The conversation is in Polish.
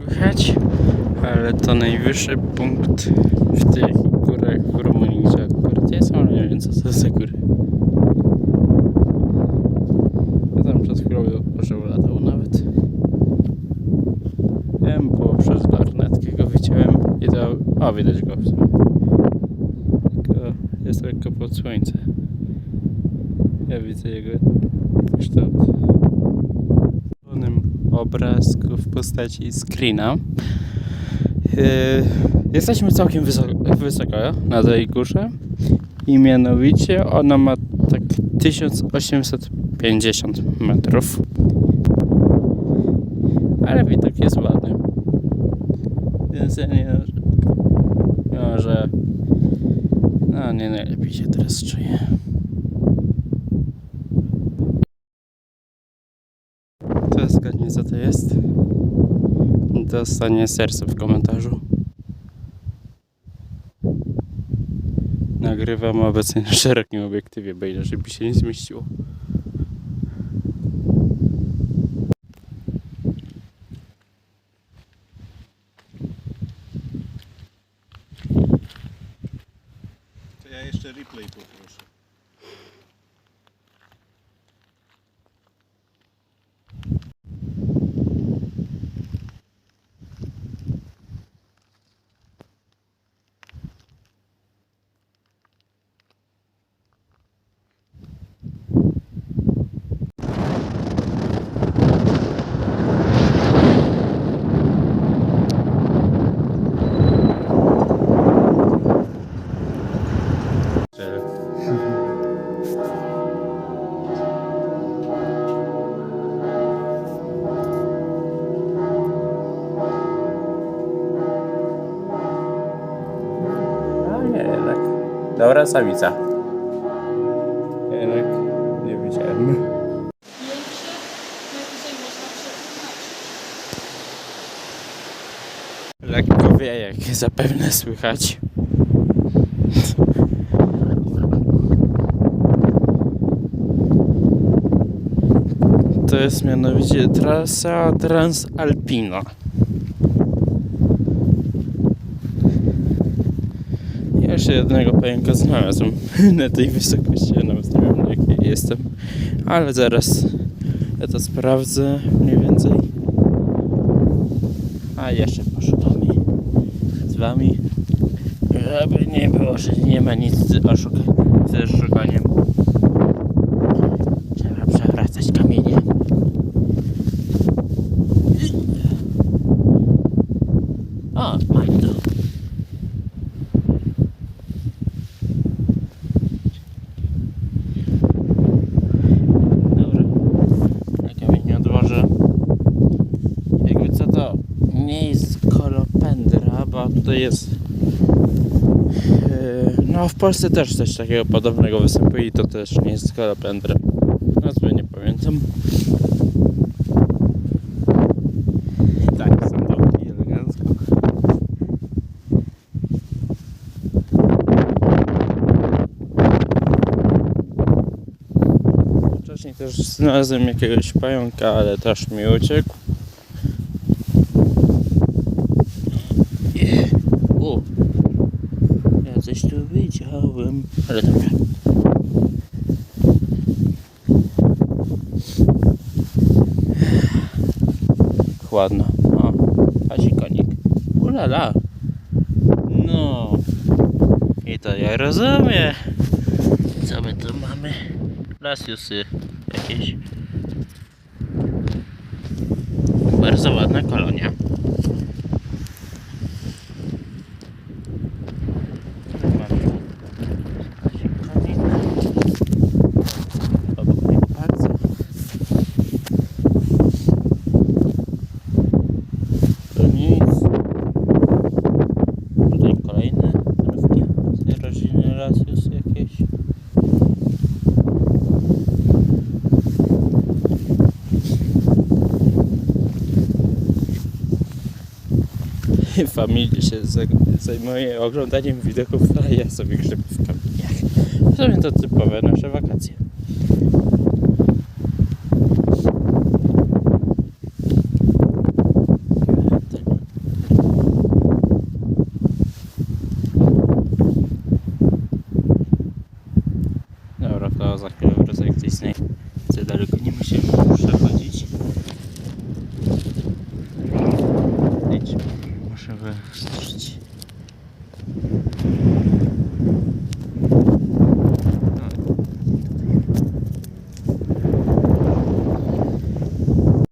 Słychać, ale to najwyższy punkt w tych górach w Rumunii, że akurat jest, ale nie wiem co to za góry. Ja tam przed chwilą orzeł latał nawet. Wiem, bo przez lornetkę go widziałem i to... O, widać go w sumie. Jest lekko pod słońce. Ja widzę jego kształt. Pełnym obrazku w postaci screena. Yy, jesteśmy całkiem wysoko, wysoko na tej górze i mianowicie ona ma tak 1850 metrów. Ale widok jest ładny. Więc ja nie, mimo że no nie najlepiej się teraz czuję. Co to jest. Dostanie serce w komentarzu. Nagrywam obecnie na szerokim obiektywie, bo inaczej by się nie zmieściło. To ja jeszcze replay poproszę. A nie, jednak. Dobra samica. Jednak nie widziałem. Lekko wie, jak zapewne słychać. To jest mianowicie trasa Transalpina. Ja Jeszcze jednego pająka znalazłem na tej wysokości, ja nawet nie wiem jestem, ale zaraz ja to sprawdzę mniej więcej. A jeszcze poszukamy z wami, żeby nie było, że nie ma nic z oszuka- ze szukaniem. Trzeba przewracać kamienie. O, mam to. Dobra. Na kamienie odłożę. Jakby co to nie jest kolopendra, bo tutaj jest. Yy, no w Polsce też coś takiego podobnego występuje i to też nie jest kolopendra. Nazwy nie pamiętam. Tak, są dołki elegancko. Wcześniej też znalazłem jakiegoś pająka, ale też mi uciekł. Nie. O! Ja coś tu widziałem. Ale dobra. Chładno. O, Hasi konik. Ulala. No. I to ja rozumiem. Co my tu mamy? Lasiusy jakieś. Bardzo ładna kolonia. familii się zajmuje oglądaniem widoków no sobie grzyby w kamieniach. W sumie to typowe nasze wakacje. Dobra, to za chwilę wracam jak coś znajdę. Za daleko nie musimy.